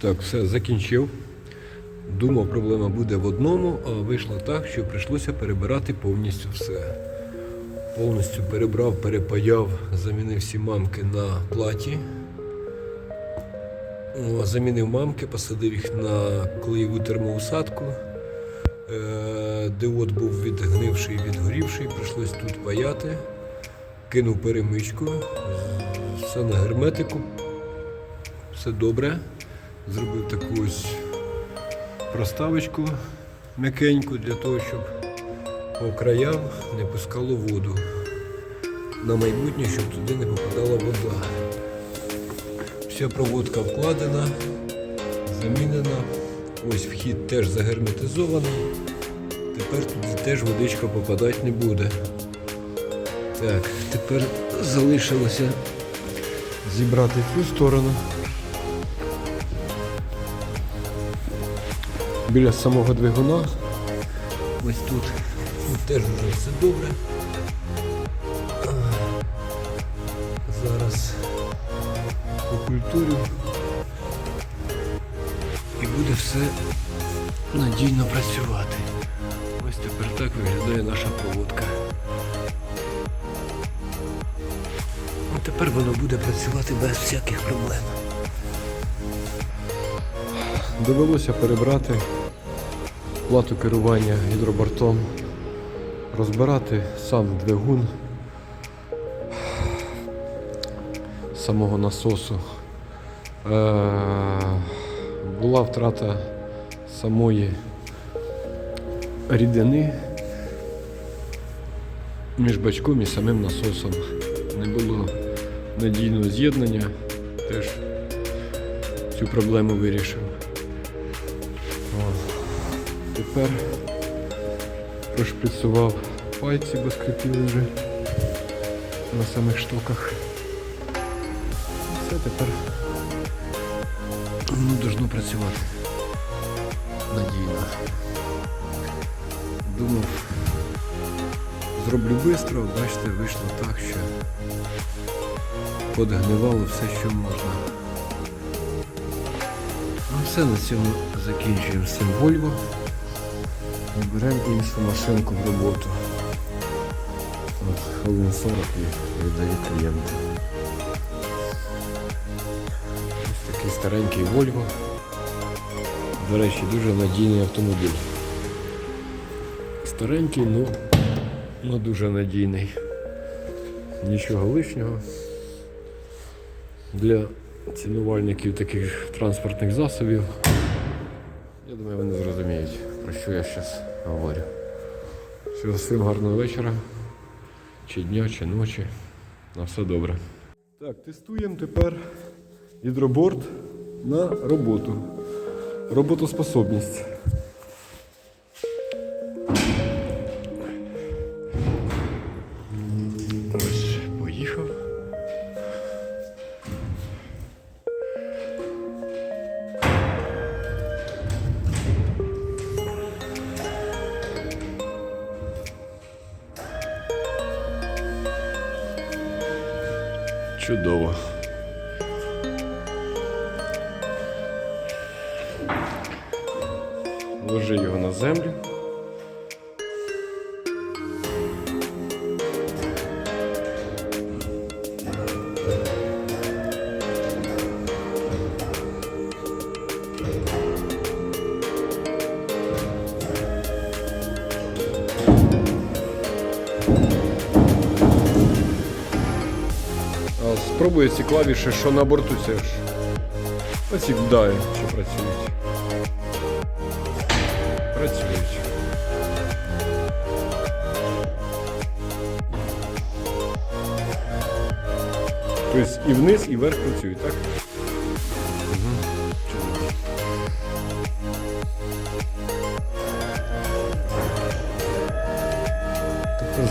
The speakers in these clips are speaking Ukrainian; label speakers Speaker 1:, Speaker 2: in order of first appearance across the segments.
Speaker 1: Так, все, закінчив. Думав, проблема буде в одному, а вийшло так, що прийшлося перебирати повністю все. Повністю перебрав, перепаяв, замінив всі мамки на платі. Замінив мамки, посадив їх на клеєву термоусадку. Е, Диод був відгнивший, відгорівший, прийшлось тут паяти. Кинув перемичку, все на герметику, все добре. Зробив таку ось проставочку м'якеньку для того, щоб по краям не пускало воду. На майбутнє, щоб туди не попадала вода. Вся проводка вкладена, замінена. Ось вхід теж загерметизований. Тепер туди теж водичка попадати не буде. Так, тепер залишилося зібрати цю сторону. Біля самого двигуна. Ось тут теж вже все добре. Зараз покультурю і буде все надійно працювати. Ось тепер так виглядає наша проводка. А тепер воно буде працювати без всяких проблем. Довелося перебрати плату керування гідробортом, розбирати сам двигун самого насосу. Е, була втрата самої рідини між бачком і самим насосом. Не було надійного з'єднання, теж цю проблему вирішив. Тепер прошприцював пальці, бо скрипіли вже на самих штоках. Все тепер ну, должно працювати надійно. Думав, зроблю швидко, бачите, вийшло так, що подгнивало все, що можна. Ну все, на цьому закінчуємо з цим. Беремо іншу машинку в роботу. От, хвилин 40 і віддаю клієнту. Ось такий старенький Volvo. До речі, дуже надійний автомобіль. Старенький, ну, ну дуже надійний. Нічого лишнього. Для цінувальників таких транспортних засобів. Я думаю, вони зрозуміють, про що я зараз говорю. Всім гарного вечора, чи дня, чи ночі. На все добре. Так, тестуємо тепер гідроборд на роботу. Роботоспособність. Чудово. Ложи його на землю. Спробую ці клавіші, що на борту це ж. Ось вдаю, чи працюють. Працюють. Тобто і вниз, і вверх працюють, так?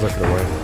Speaker 1: Закриваємо.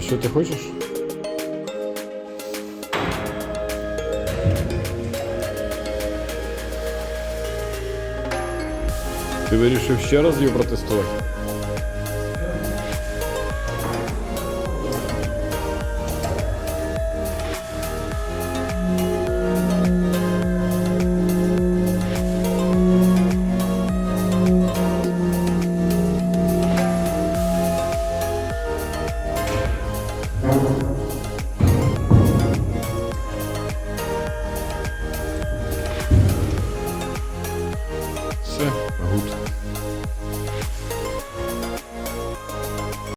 Speaker 1: А що ти хочеш? Ти вирішив ще раз її протестувати?